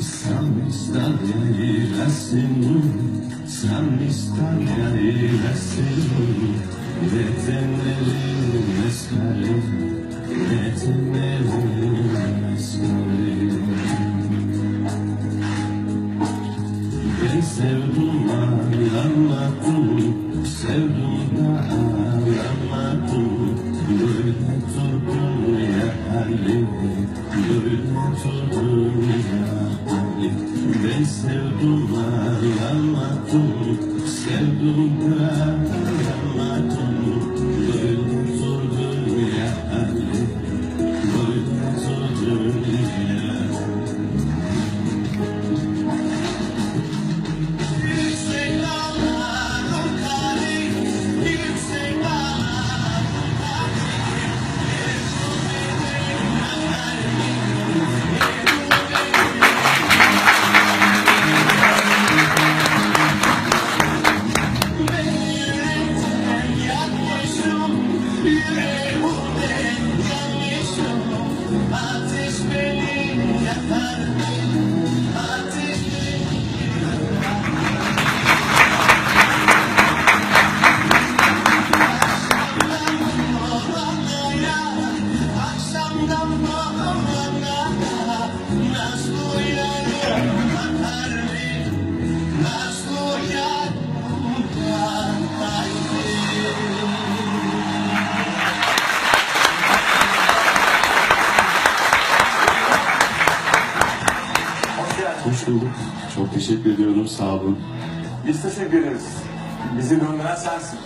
Sen ister eylesin, sen ister eylesin Ben sevdim anlamadım, sevdim de Yeah. Hoş bulduk. Çok teşekkür ediyorum. Sağ olun. Biz teşekkür ederiz. Bizi gönderen sensin.